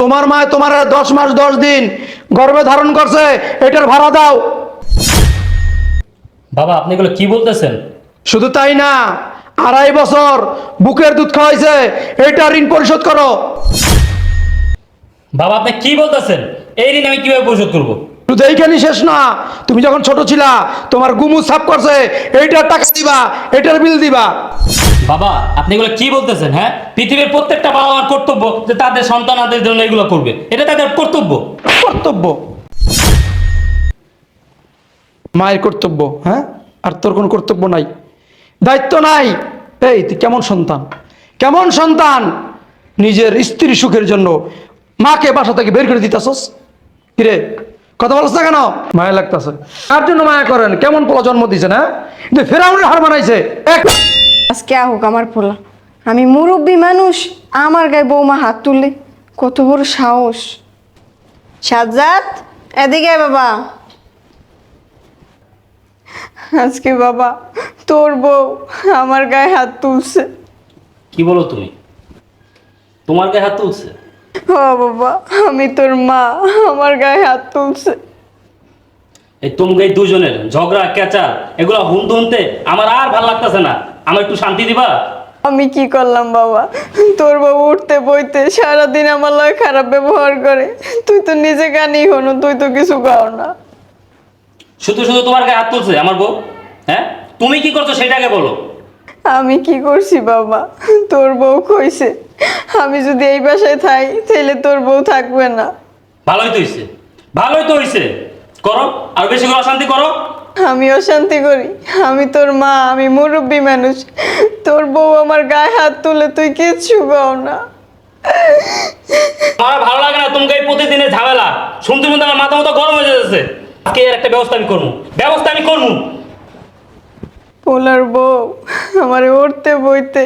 তোমার মায় তোমার দশ মাস দশ দিন গর্ভে ধারণ করছে এটার ভাড়া দাও। বাবা আপনি এগুলো কি বলতেছেন? শুধু তাই না আড়াই বছর বুকের দুধ খাওয়াইছে এটা ঋণ পরিশোধ করো। বাবা আপনি কি বলতেছেন? এই ঋণ আমি কীভাবে পরিশোধ করব? শুধু এইখানে শেষ না তুমি যখন ছোট ছিলা তোমার গুমু সাফ করছে এইটার টাকা দিবা এটার বিল দিবা। বাবা, আপনি এগুলো কি বলতেছেন হ্যাঁ? পৃথিবীর প্রত্যেকটা বাবা মার কর্তব্য যে তাদের সন্তানাদের জন্য এগুলো করবে। এটা তাদের কর্তব্য। কর্তব্য। মায়ের কর্তব্য হ্যাঁ? আর তোর কোনো কর্তব্য নাই। দায়িত্ব নাই। এই, তুই কেমন সন্তান? কেমন সন্তান? নিজের স্ত্রীর সুখের জন্য মাকে বাসা থেকে বের করে দিতেছস। কিরে কথা বলছ না কেন? মায়া লাগতেছে। তার জন্য মায়া করেন? কেমন পোলা জন্ম দিয়েছেন হ্যাঁ? ফেরাউনের হার বানাইছে। এক আজকে হোক আমার পোলা? আমি মুরব্বী মানুষ আমার গায়ে বৌমা হাত তুললে কত বড় সাহস। সাজ্জাদ এদিকে বাবা। আজকে বাবা তোর বউ আমার গায়ে হাত তুলছে। কি বলো তুমি? তোমার গায়ে হাত তুলছে? ও বাবা আমি তোর মা আমার গায়ে হাত তুলছে। এই এই দুজনের ঝগড়া ক্যাচা এগুলো হুনতে হুনতে আমার আর ভালো লাগতেছে না। আমার একটু শান্তি দিবা? আমি কি করলাম বাবা? তোর বউ উঠতে বইতে সারাদিন আমার লয় খারাপ ব্যবহার করে। তুই তো নিজে গানই হনো তুই তো কিছু গাও না। শুধু শুধু তোমার গায়ে হাত তুলছে আমার বউ? হ্যাঁ? তুমি কি করছ সেটাকে বলো। আমি কি করছি বাবা? তোর বউ কইছে আমি যদি এই বাসায় থাই তাহলে তোর বউ থাকবে না। ভালোই তো হইছে। ভালোই তো হইছে। করো আর বেশি করে অশান্তি করো। আমি অশান্তি করি। আমি তোর মা আমি মুরব্বী মানুষ। তোর বউ আমার গায়ে হাত তুলে তুই কিচ্ছু গাও না। আমার ভালো লাগে না তোমাকে এই প্রতিদিনের ঝামেলা। শুনতে শুনতে আমার মাথা মতো গরম হয়ে যাচ্ছে। আজকে এর একটা ব্যবস্থা আমি করব। ব্যবস্থা আমি করব। পোলার বউ আমার উঠতে বইতে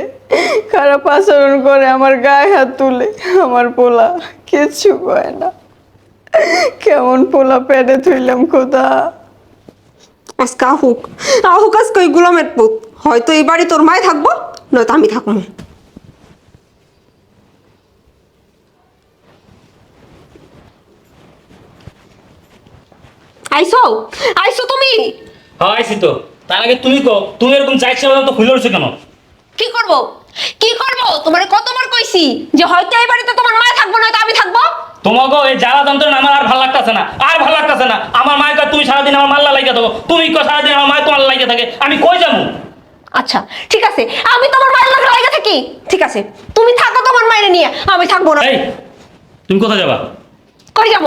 খারাপ আচরণ করে আমার গায়ে হাত তুলে। আমার পোলা কিচ্ছু কয় না। কেমন পোলা পেটে থইলাম খোদা। আজকে আহুক। আহুক আজকে ওই গোলামের পুত। হয়তো এই বাড়ি তোর মায় থাকব নয়তো আমি থাকব। আইসো আইসো তুমি। হ্যাঁ আইসি তো। তার আগে তুমি কো তুমি এরকম চাইছো তো খুলে উঠছো কেন? কি করব? কি করব? তোমার কতবার কইছি যে হয়তো এই বাড়িতে তোমার মা থাকব নয়তো আমি থাকব? তোমাকে এই জ্বালা যন্ত্রণা আমার আর ভালো লাগতেছে না আর ভালো লাগতেছে না। আমার মায়ের কাছে তুমি সারাদিন আমার মাল্লা লাগিয়ে থাকো। তুমি সারাদিন আমার মায়ের তোমার লাগিয়ে থাকে। আমি কই যাব? আচ্ছা ঠিক আছে। আমি তোমার মায়ের লাগে লাগে থাকি? ঠিক আছে। তুমি থাকো তোমার মায়ের নিয়ে। আমি থাকব না। এই তুমি কোথায় যাবা? কই যাব?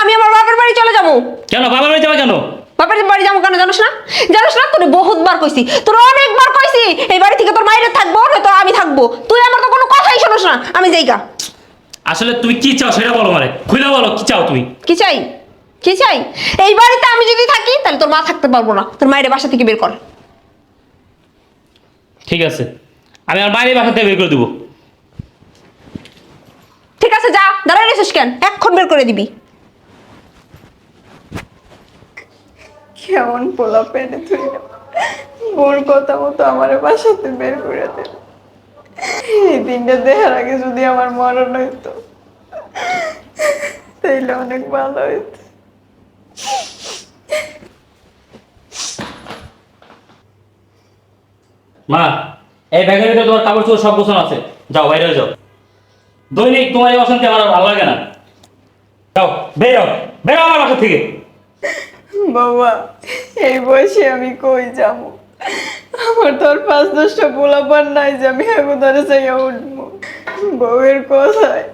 আমি আমার বাবার বাড়ি চলে যাব। কেন? বাবার বাড়ি যাবা কেন? বাপের বাড়ি যাব কেন জানোস না? জানোস না তোর বহুতবার কইছি তোর অনেকবার কইছি এই বাড়ি থেকে তোর মায়ের থাকব নয়তো আমি থাকব। তুই আমার তো কোনো কথাই শোনোস না আমি যাইগা। আসলে তুমি কি চাও সেটা বলো মানে খুলে বলো কি চাও তুমি? কি চাই? কি চাই? এই বাড়িতে আমি যদি থাকি তাহলে তোর মা থাকতে পারব না তোর মায়ের বাসা থেকে বের কর। ঠিক আছে আমি আমার মায়ের বাসা থেকে বের করে দেবো। ঠিক আছে যা দাঁড়াই রেছিস কেন? এক্ষণ বের করে দিবি। কেমন পোলা পেটে থইলাম বোর কথা মতো আমার বাসাতে বের করে দিল এই দিনটা দেখার আগে যদি আমার মরণ হইতো, তাইলে অনেক ভালো হইতো। মা, এই ব্যাগের ভিতরে তোমার চোপড় সব গোছানো আছে। যাও, বাইরে যাও। দৈনিক তোমার এই অশান্তি আমার ভালো লাগে না। যাও, বেরো বেরো আমার বাসা থেকে। বাবা, এই বয়সে আমি কই যাব? আমার তো আর পাঁচ দশটা পোলাপান নাই যে আমি এগুদারে চাইয়া উঠবো। বউয়ের কথায়,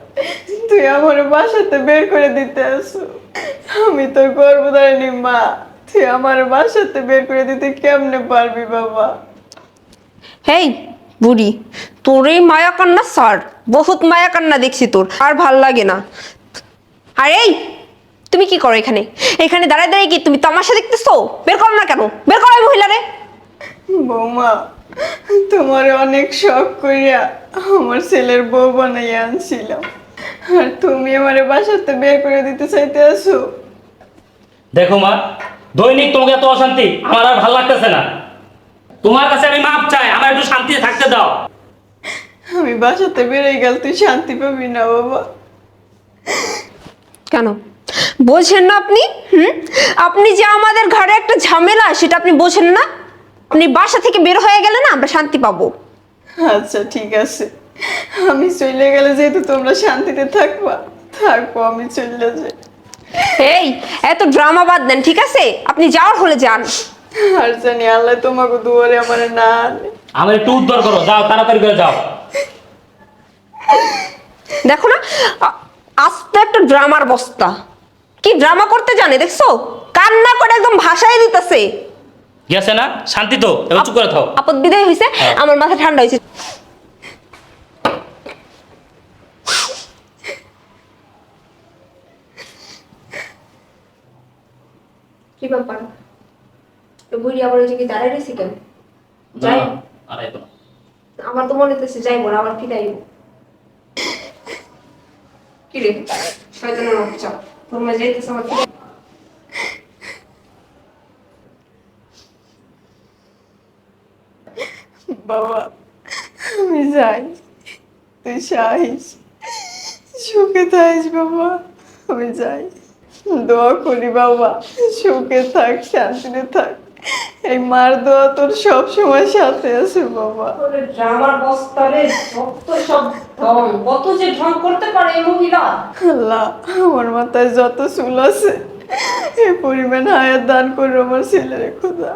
তুই আমার বাসাতে বের করে দিতে আসো। আমি তোর গর্ভধারিণী মা, তুই আমার বাসাতে বের করে দিতে কেমনে পারবি বাবা? হেই, বুড়ি, তোর এই মায়া কান্না স্যার বহুত মায়া কান্না দেখছি তোর, আর ভালো লাগে না। আর এই তুমি কি করো এখানে? এখানে দাঁড়ায় দাঁড়ায় কি তুমি তামাশা দেখতেছো? বের করো না কেন? বের করো এই মহিলারে। বৌমা তোমার অনেক শখ করিয়া আমার ছেলের বউ বানাইয়া আনছিলাম। আর তুমি আমার বাসাতে বের করে দিতে চাইতে আসো দেখো মা দৈনিক তোমাকে এত অশান্তি আমার আর ভালো লাগতেছে না। তোমার কাছে আমি মাপ চাই আমার একটু শান্তিতে থাকতে দাও। আমি বাসাতে বেরোই গেল তুই শান্তি পাবি না বাবা। কেন? বোঝেন না আপনি? হুম? আপনি যে আমাদের ঘরে একটা ঝামেলা সেটা আপনি বোঝেন না? আপনি বাসা থেকে বের হয়ে গেলে না আমরা শান্তি পাবো। আচ্ছা ঠিক আছে। আমি চলে গেলে যেহেতু তোমরা শান্তিতে থাকবা থাকব আমি চলে যাই। এই এত ড্রামা বাদ দেন ঠিক আছে? আপনি যাওয়ার হলে যান। আর জানি আল্লাহ তোমাকে দুয়ারে আমার না আনে। আমার একটু উদ্ধার করো যাও তাড়াতাড়ি করে যাও। দেখো না আস্তে একটা ড্রামার বস্তা। কি ড্রামা করতে জানে দেখছ? কান্না করে একদম ভাষায় দিতেছে। গেছে না? শান্তি তো এবার চুপ করে থাও। আপদ বিদায় হয়েছে আমার মাথা ঠান্ডা হয়েছে কি ব্যাপার? তো বুড়ি আবার ওই জায়গায় দাঁড়ায় রয়েছে কেন? যাই। আমার তো মনে হচ্ছে যাইবো না আবার ফিরাইব কি রে? শয়তানের বাচ্চা তোমরা যাইতেছ আমার বাবা আমি যাই তুই যাইস সুখে থাকিস বাবা আমি যাই দোয়া করি বাবা সুখে থাক শান্তিতে থাক এই মার দোয়া তোর সব সময় সাথে আছে বাবা। ওরে ড্রামার বস্তারে যত সব ঢং কত যে ঢং করতে পারে এই মহিলা। আল্লাহ আমার মাথায় যত চুল আছে এই পরিমাণ হায়াত দান করো আমার ছেলের খোদা।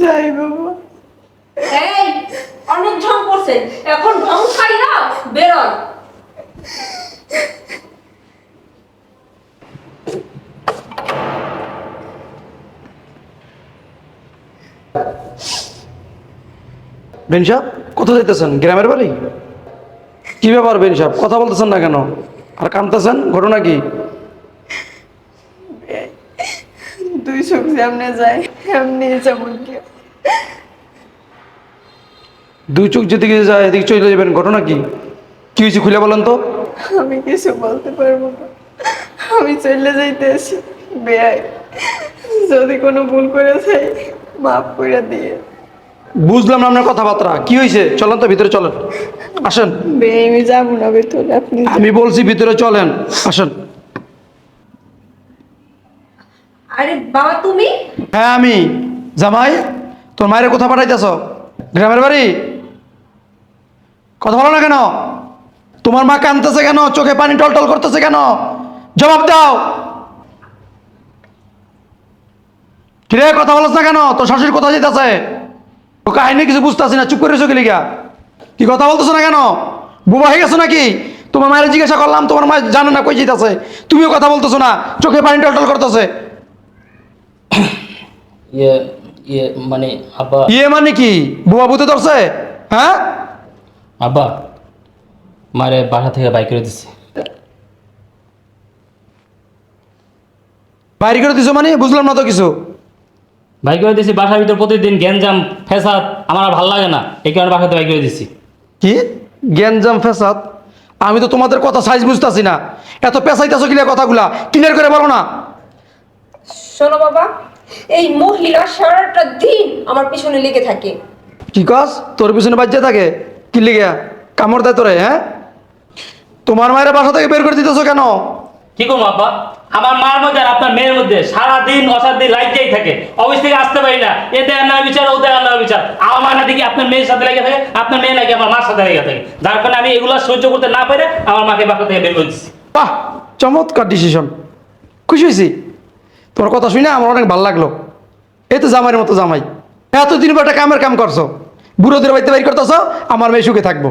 যাই বাবা। এই অনেক ঢং করছেন এখন ঢং খাই না বেরোন বেন সাহেব কোথায় যেতেছেন গ্রামের বাড়ি? কি ব্যাপার বেন সাহেব কথা বলতেছেন না কেন? আর কানতেছেন? ঘটনা কি? দুই চোখ যেমনে যায় এমনি যেমন কি দুই চোখ যেদিকে যায় এদিকে চলে যাবেন। ঘটনা কি? কি হয়েছে খুলে বলেন তো। আমি কিছু বলতে পারব না। আমি চলে যাইতেছি বেয়াই যদি কোনো ভুল করে যাই মাফ করে দিয়ে। বুঝলাম না আপনার কথাবার্তা। কি হয়েছে চলেন তো ভিতরে চলেন। আসেন। আমি যাব না ভেতরে আপনি আমি বলছি ভিতরে চলেন। আসেন। আরে বাবা তুমি? হ্যাঁ আমি। জামাই তোর মায়ের কোথা পাঠাইতেছ। গ্রামের বাড়ি? কথা বলো না কেন? তোমার মা কানতেছে কেন? চোখে পানি টলটল করতেছে কেন? জবাব দাও। কিরে কথা বলছ না কেন? তোর শাশুড়ি কোথায় যেতেছে কাহিনী কিছু বুঝতেছি না চুপ করে চোখে লিগা কি কথা বলতেছো না কেন? বুবা হয়ে গেছো নাকি? তোমার মায়ের জিজ্ঞাসা করলাম তোমার মা জানে না কই যেতেছে তুমিও কথা বলতেছো না চোখে পানি টলটল করতেছে। ইয়ে ইয়ে মানে আব্বা। ইয়ে মানে কি? বুবা বুতে ধরছে? হ্যাঁ? আব্বা মারে বাসা থেকে বাইক করে দিচ্ছে বাইরে করে দিছো মানে? বুঝলাম না তো কিছু। বাইক করে দিছি বাসার ভিতর প্রতিদিন গ্যাঞ্জাম ফেসাদ আমার আর ভালো লাগে না। এই কারণে বাসাতে বাইক করে দিছি। কি? গ্যাঞ্জাম ফেসাদ আমি তো তোমাদের কথা সাইজ বুঝতেছি না। এত পেঁচাইতেছো কিনা কথাগুলা? ক্লিয়ার করে বলো না। শোনো বাবা এই মহিলা সারাটা দিন আমার পিছনে লেগে থাকে। কি কস? তোর পিছনে বাজ্যে থাকে? কি লেগে? কামড় দেয় তোরে হ্যাঁ? তোমার মায়ের বাসা থেকে বের করে দিতেছো কেন? কি করব আব্বা? আমার মার মধ্যে আর আপনার মেয়ের মধ্যে সারা দিন অসাদিন লাইটেই থাকে। অফিস থেকে আসতে পারি না। এ দেয় না বিচার ও দেয় না বিচার। আমার মা নাকি আপনার মেয়ের সাথে লেগে থাকে আপনার মেয়ে নাকি আমার মার সাথে লেগে থাকে। যার কারণে আমি এগুলো সহ্য করতে না পেরে আমার মাকে বাসা থেকে বের করে দিচ্ছি বাহ চমৎকার ডিসিশন খুশি হয়েছি? তোমার কথা শুনে আমার অনেক ভালো লাগল। এই তো জামাইয়ের মতো জামাই। এতদিন পর একটা কামের কাম করছ। বুড়োদের বাড়িতে বাইর করতেছো আমার মেয়ে সুখে থাকব।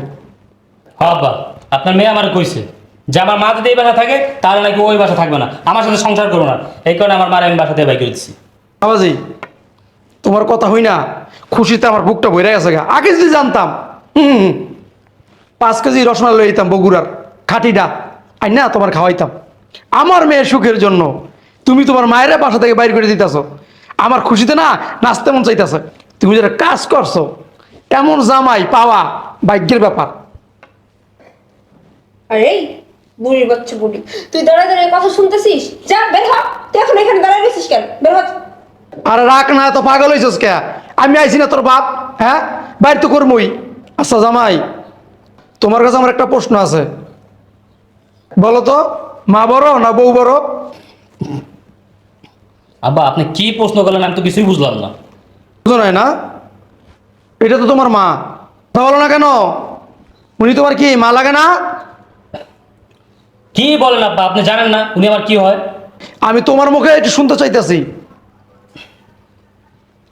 হ্যাঁ আব্বা আপনার মেয়ে আমার কইছে যে আমার মা যদি এই বাসা থাকে তাহলে নাকি ওই বাসা থাকবে না। আমার সাথে সংসার করব না। এই কারণে আমার মার আমি বাসা থেকে বাইক করে বাবাজি তোমার কথা হই না। খুশিতে আমার বুকটা ভরে গেছে গা। আগে যদি জানতাম হুম পাঁচ কেজি রসমালাই লই দিতাম বগুড়ার খাটিটা আই না তোমার খাওয়াইতাম। আমার মেয়ের সুখের জন্য তুমি তোমার মায়ের বাসা থেকে বাইর করে দিতেছো। আমার খুশিতে না নাচতে মন চাইতেছে। তুমি যেটা কাজ করছ এমন জামাই পাওয়া ভাগ্যের ব্যাপার। আরে বুড়ির বাচ্চা বুড়ি। তুই দাঁড়ায় দাঁড়ায় কথা শুনতেছিস? যা বের হ। তুই এখন এখানে দাঁড়ায় রয়েছিস কেন? বের হ। আরে রাখ না তো পাগল হয়েছিস কে? আমি আইছি না তোর বাপ হ্যাঁ? বাইর তো করমই। আচ্ছা জামাই তোমার কাছে আমার একটা প্রশ্ন আছে। বলো তো মা বড় না বউ বড়? আব্বা আপনি কি প্রশ্ন করলেন আমি তো কিছুই বুঝলাম না। বুঝো নাই না? এটা তো তোমার মা। কথা বলো না কেন? উনি তোমার কি মা লাগে না? কি বলেন আব্বা আপনি জানেন না উনি আমার কি হয়? আমি তোমার মুখে একটু শুনতে চাইতেছি।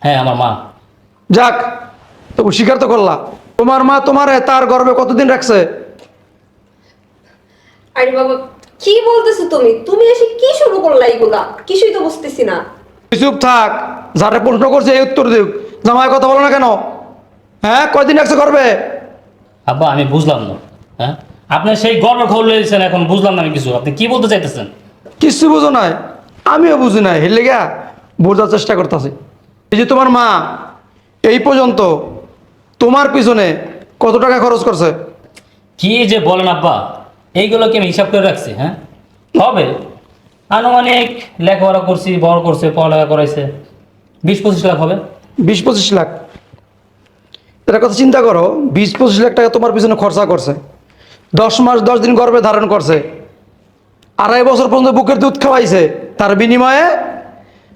হ্যাঁ আমার মা। যাক তবু স্বীকার তো করলা। তোমার মা তোমারে তার গর্বে কতদিন রাখছে? আরে বাবা কি বলতেছো তুমি? তুমি এসে কি শুরু করলা এগুলা? কিছুই তো বুঝতেছি না। চুপ থাক যারা প্রশ্ন করছে এই উত্তর দিক। জামাই কথা বলো না কেন? হ্যাঁ কয়দিন রাখছে গর্বে? আব্বা আমি বুঝলাম না হ্যাঁ? আপনি সেই গর্ব খবর লইছেন এখন বুঝলাম না আমি কিছু। আপনি কি বলতে চাইতেছেন? কিচ্ছু বুঝো নাই। আমিও বুঝি নাই। হেলে গা বোঝার চেষ্টা করতেছি। এই যে তোমার মা এই পর্যন্ত তোমার পিছনে কত টাকা খরচ করছে? কি যে বলেন আব্বা এইগুলো কি আমি হিসাব করে রাখছি হ্যাঁ? হবে। আনুমানিক লেখাপড়া করছি বড় করছে পড়ালেখা করাইছে। বিশ পঁচিশ লাখ হবে। বিশ পঁচিশ লাখ। এটা কথা চিন্তা করো বিশ পঁচিশ লাখ টাকা তোমার পিছনে খরচা করছে। দশ মাস দশ দিন গর্ভে ধারণ করছে। আড়াই বছর পর্যন্ত বুকের দুধ খাওয়াইছে। তার বিনিময়ে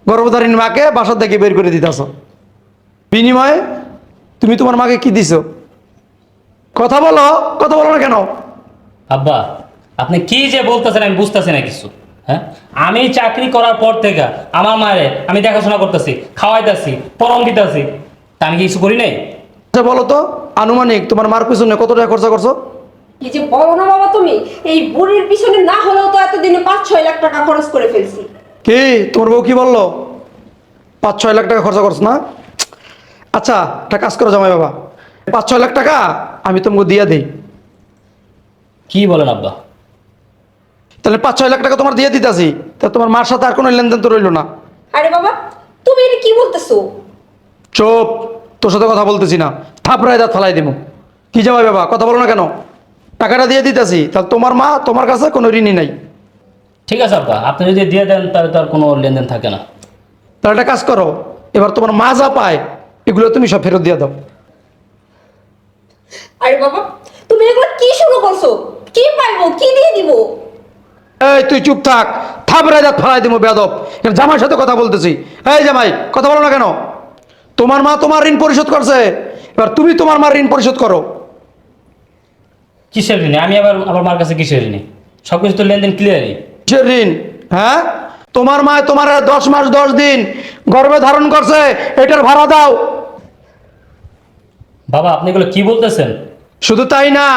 গর্ভধারিণী মাকে বাসার থেকে বের করে দিতেছ। বিনিময়ে তুমি তোমার মাকে কি দিছো? কথা বলো কথা বলো না কেন? আব্বা আপনি কি যে বলতেছেন আমি বুঝতেছি না কিছু। হ্যাঁ? আমি চাকরি করার পর থেকে আমার মায়ের আমি দেখাশোনা করতেছি খাওয়াইতেছি পরম দিতেছি। তা আমি কি কিছু করি নাই? আচ্ছা বলো তো আনুমানিক তোমার মার পিছনে কত টাকা খরচা করছ? কি যে বলো না বাবা তুমি এই বুড়ির পিছনে না হলেও তো এতদিনে পাঁচ ছয় লাখ টাকা খরচ করে ফেলছি। কি? তোমার বউ কি বলল? পাঁচ ছয় লাখ টাকা খরচা করছ না? আচ্ছা একটা কাজ করো জামাই বাবা। পাঁচ ছয় লাখ টাকা আমি তোমাকে দিয়ে দিই। কি বলেন আব্বা? তাহলে পাঁচ ছয় লাখ টাকা তোমার দিয়ে দিতেছি। তা তোমার মার সাথে আর কোনো লেনদেন তো রইল না। আরে বাবা তুমি এটা কি বলতেছো? চোপ তোর সাথে কথা বলতেছি না। থাপড়ায় দাঁত ফালাই দিব কি জামাই বাবা কথা বলো না কেন? টাকাটা দিয়ে দিতেছি তাহলে তোমার মা তোমার কাছে কোনো ঋণই নাই। ঠিক আছে আব্বা আপনি যদি দিয়ে দেন তাহলে তো আর কোনো লেনদেন থাকে না। তাহলে একটা কাজ করো এবার তোমার মা যা পায় এগুলো তুমি সব ফেরত দিয়ে দাও। আরে বাবা তুমি এগুলো কি শুরু করছ? কি পাইবো কি দিয়ে দিব? এই তুই চুপ থাক থাপড়ায় দাঁত ফালাই দিব বেদব এখানে জামাইয়ের সাথে কথা বলতেছি। এই জামাই কথা বলো না কেন? তোমার মা তোমার ঋণ পরিশোধ করছে। এবার তুমি তোমার মার ঋণ পরিশোধ করো। কিসের ঋণে? আমি আবার আমার মার কাছে কিসের ঋণে? সব কিছু তো লেনদেন ক্লিয়ারই কিসের ঋণ? হ্যাঁ? তোমার মা তোমার দশ মাস দশ দিন গর্ভে ধারণ করছে এটার ভাড়া দাও। বাবা আপনি এগুলো কি বলতেছেন? শুধু তাই না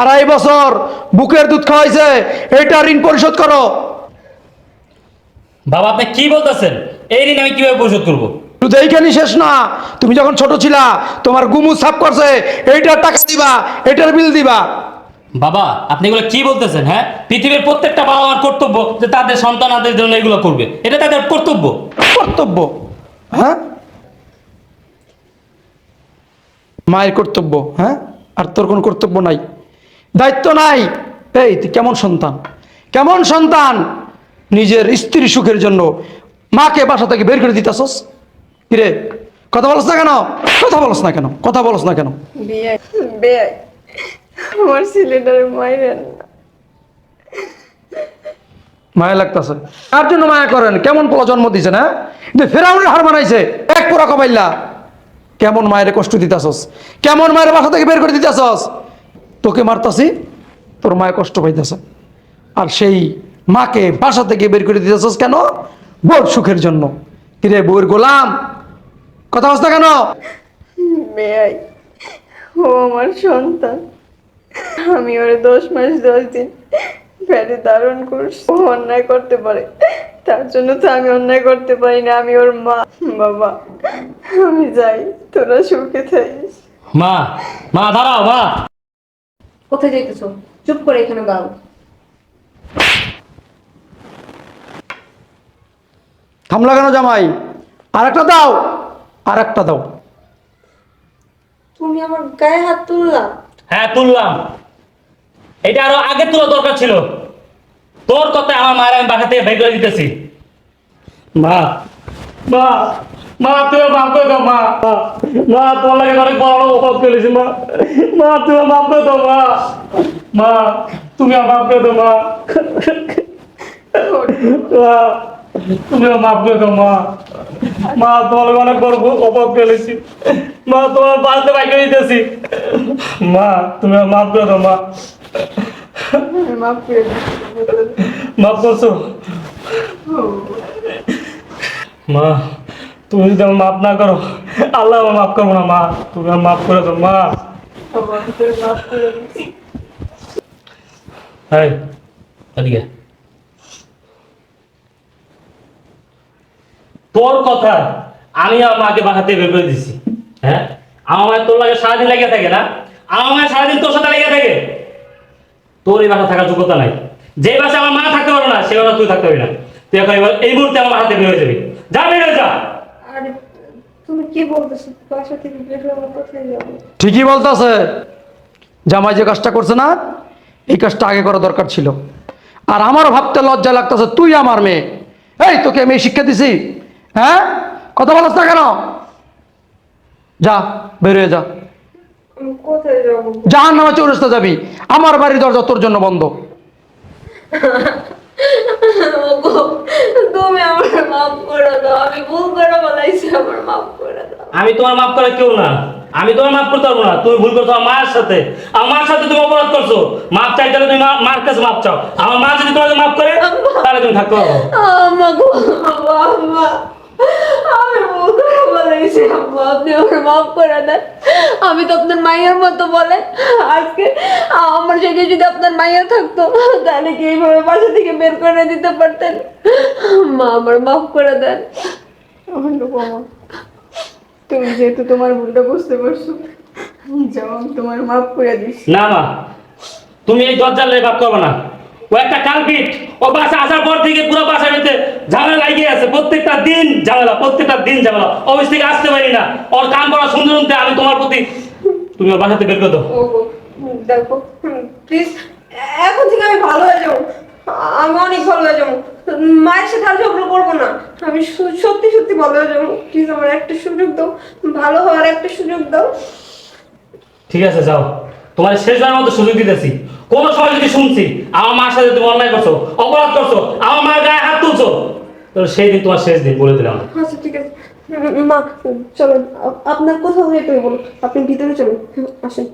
আড়াই বছর বুকের দুধ খাওয়াইছে এটা ঋণ পরিশোধ করো। বাবা আপনি কি বলতেছেন? এই ঋণ আমি কীভাবে পরিশোধ করব? শুধু এইখানে শেষ না। তুমি যখন ছোট ছিলা তোমার গুমু সাফ করছে এইটার টাকা দিবা এটার বিল দিবা। বাবা আপনি এগুলো কি বলতেছেন হ্যাঁ? পৃথিবীর প্রত্যেকটা বাবা মার কর্তব্য যে তাদের সন্তানদের জন্য এগুলো করবে। এটা তাদের কর্তব্য। কর্তব্য হ্যাঁ? মায়ের কর্তব্য হ্যাঁ? আর তোর কোনো কর্তব্য নাই। দায়িত্ব নাই। এই তুই কেমন সন্তান? কেমন সন্তান? নিজের স্ত্রী সুখের জন্য মাকে বাসা থেকে বের করে দিতেছস? কিরে কথা বলস না কেন? কথা বলস না কেন? কথা বলস না কেন? আমার ছেলেটার মাইরেন মায়া লাগতেছে। কার জন্য মায়া করেন? কেমন পোলা জন্ম দিছে না? কিন্তু ফেরাউনের হার বানাইছে এক পোড়া কমাইলা। কেমন মায়ের কষ্ট দিতাছস? কেমন মায়ের বাসা থেকে বের করে দিতাছস? তোকে মারতাছি তোর মায়ের কষ্ট পাইতেছে। আর সেই মাকে বাসা থেকে বের করে দিতেছস কেন? বউর সুখের জন্য। কিরে বউয়ের গোলাম? কথা বলছ না কেন? বেয়াই ও আমার সন্তান। আমি ওরে দশ মাস দশ দিন পেটে ধারণ করছি। ও অন্যায় করতে পারে। তার জন্য তো আমি অন্যায় করতে পারি না আমি ওর মা। বাবা আমি যাই তোরা সুখে থাকিস। মা মা দাঁড়াও মা। কোথায় যাইতেছো? চুপ করে এখানে দাঁড়াও। থাম লাগানো জামাই? আর একটা দাও। আর একটা দাও। তুমি আমার গায়ে হাত তুললা? হ্যাঁ তুললাম। এটা আরও আগে তোলা দরকার ছিল। তোর কথায় আমার মায়ের আমি বাসা থেকে বের করে দিতেছি। মা মা মা তুই মাফ করে দাও মা। মা তোর লাগে অনেক বড় বড় অপরাধ করেছি মা। মা তুই মাফ করে দাও মা। মা তুমি আমার মাফ করে দাও মা মা, তুমি মাফ করে দাও মা। মা তোমার অনেক বড় অভাব ফেলেছি। মা তোমার বাড়িতে বাইকে দিতেছি। মা তুমি মাফ করে দাও মা। মাফ করে মাফ করছ? মা তুমি যদি আমার মাফ না করো আল্লাহ আমার মাফ করব না মা। তুমি আমার মাফ করে দাও মা। হ্যাঁ তোর কথা আমি আমার মাকে বাসাতে বের করে দিছি। হ্যাঁ? আমার মায়ের তোর লাগে সারাদিন লেগে থাকে না? আমার মায়ের সারাদিন তোর সাথে লেগে থাকে। তোর এই বাসা থাকার যোগ্যতা নাই। যে বাসা আমার মা থাকতে পারো না সে বাসা তুই থাকতে পারবি না। তুই এখন এবার এই মুহূর্তে আমার হাতে বের হয়ে যাবি। যা বের হয়ে যা। আরে তুমি কি বলতেছো? বাসা থেকে বের হয়ে কোথায় যাব? ঠিকই বলতেছে। জামাই যে কাজটা করছে না এই কাজটা আগে করা দরকার ছিল। আর আমারও ভাবতে লজ্জা লাগতেছে তুই আমার মেয়ে। এই তোকে আমি এই শিক্ষা দিছি। হ্যাঁ? কথা বলছ না কেন? যা বেরিয়ে যা। আমি কোথায় যাব? জাহান নামে চৌরাস্তা যাবি। আমার বাড়ির দরজা তোর জন্য বন্ধ। আমি তোমার মাফ করে কেউ না। আমি তোমার মাফ করতে পারব না। তুমি ভুল করছ আমার মায়ের সাথে। আমার মার সাথে তুমি অপরাধ করছ। মাফ চাইতে হলে তুমি মা- মার কাছে মাফ চাও। আমার মা যদি তোমাকে মাফ করে তাহলে তুমি থাকতে পারব আমি আম্মা আপনি আমার মাফ করে দেন। আমি তো আপনার মায়ের মতো বলে। আজকে আমার জায়গায় যদি আপনার মাইয়া থাকতো তাহলে কি এইভাবে বাসা থেকে বের করে দিতে পারতেন? মা আমার মাফ করে দেন। অনুপমা তুমি যেহেতু তোমার ভুলটা বুঝতে পারছ যাও আমি তোমার মাফ করে দিচ্ছি। না মা তুমি এই দরজার মাফ করবে না। ও একটা কালপিট। ও বাসা আসার পর থেকে পুরো বাসার মধ্যে ঝামেলা লাগিয়ে আছে। প্রত্যেকটা দিন ঝামেলা প্রত্যেকটা দিন ঝামেলা। অফিস থেকে আসতে পারি না। ওর কাম করা সুন্দর শুনতে আমি তোমার প্রতি তুমি ওর বাসাতে বের করে দাও। দেখো প্লিজ এখন থেকে আমি ভালো হয়ে যাব। আমি অনেক ভালো হয়ে যাব। মায়ের সাথে আর ঝগড়া করব না। আমি সত্যি সত্যি ভালো হয়ে যাব। প্লিজ আমার একটা সুযোগ দাও। ভালো হওয়ার একটা সুযোগ দাও। ঠিক আছে যাও। তোমার শেষবার মতো সুযোগ দিতেছি। কোনো সময় যদি শুনছি, আমার মায়ের সাথে তুমি অন্যায় করছ, অপরাধ করছ, আমার মায়ের গায়ে হাত তুলছো, তাহলে সেই দিন তোমার শেষ দিন, বলে দিলাম। আচ্ছা ঠিক আছে। মা, চলো আপনার কোথাও হয়ে বলুন। আপনি ভিতরে চলুন। আসেন।